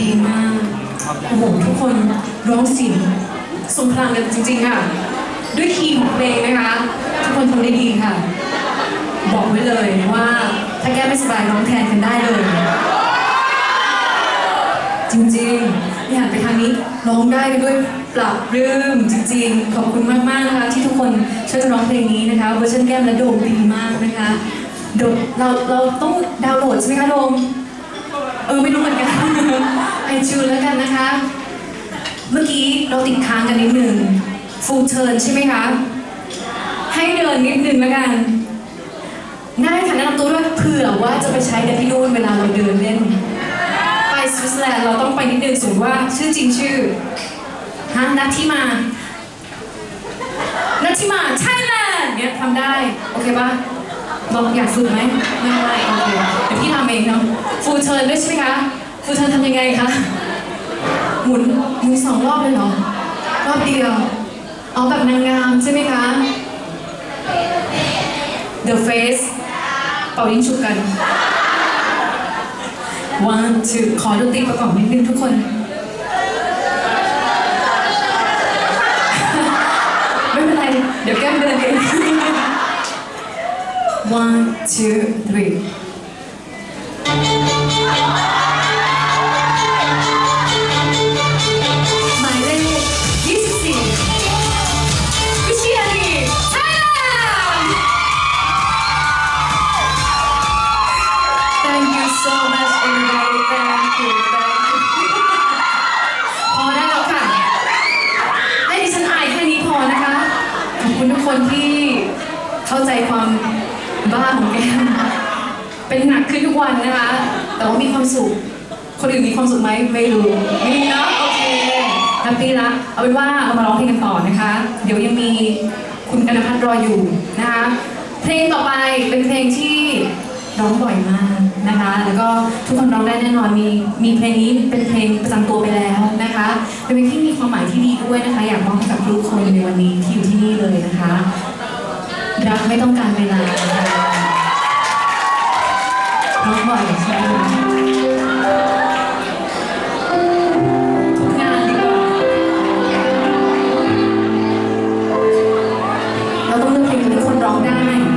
ดีมาก โอ้โห ทุกคนร้องเสียงทรงพลังกันจริงๆค่ะ ด้วยคีย์ของเพลงนะคะ ทุกคนทำได้ดีค่ะ บอกไว้เลยว่าถ้าแก้ไม่สบายร้องแทนกันได้เลย จริงๆนี่หันไปทางนี้ร้องได้ด้วยปรับรื่อจริงๆ ขอบคุณมากๆนะคะที่ทุกคนช่วยกันร้องเพลงนี้นะคะเวอร์ชันแก้มและโดมดีมากนะคะโดมเราเราต้องดาวน์โหลดใช่ไหมคะโดม เออไม่รู้เหมือนกันไอจูแล้วกันนะคะ เมื่อกี้เราติดค้างกันนิดหนึ่งฟูลเทิร์นใช่ไหมคะ ให้เดินนิดนึงแล้วกันได้ค่ะแนะนำตัวด้วยเผื่อว่าจะไปใช้กันที่นู่นเวลาเราเดินเล่น ไปสวิตเซอร์แลนด์เราต้องไปนิดนึงสมมติว่าชื่อจริงชื่อฮะนัทที่มานัทที่มาไทยแลนด์เนี่ยทำได้ โอเคปะ ลองอยากฝึกไหมไม่ไม่โอเคเดี๋ยวพี่ทำเองเนาะฟูเทิร์นด้วยใช่ไหมคะฟูเทิร์นทำยังไงคะหมุนหมุนสองรอบเลยเหรอรอบเดียวเอาแบบนางงามใช่ไหมคะ The Face เป่ายิงฉุกกัน one two ขอดนตรีประกอบนิดนึงทุกคนไม่เป็นไร เดี๋ยวแก้มเดินเอง one two three เป็นหนักขึ้นทุกวันนะคะ แต่ว่ามีความสุข คนอื่นมีความสุขไหมไม่รู้มีเนาะโอเคแฮปปี้ละเอาเป็นว่าเรามาร้องเพลงกันต่อนะคะ เดี๋ยวยังมีคุณกนพัฒน์รออยู่นะคะ เพลงต่อไปเป็นเพลงที่ร้องบ่อยมากนะคะ แล้วก็ทุกคนร้องได้แน่นอน มีมีเพลงนี้เป็นเพลงประจำตัวไปแล้วนะคะ เป็นเพลงที่มีความหมายที่ดีด้วยนะคะ อยากมอบให้กับทุกคนในวันนี้ที่อยู่ที่นี่เลยนะคะ รักไม่ต้องการเวลา ร้องบ่อยใช่ไหมทุกงานดีกว่าเราต้องเลือกเพลงที่คนร้องได้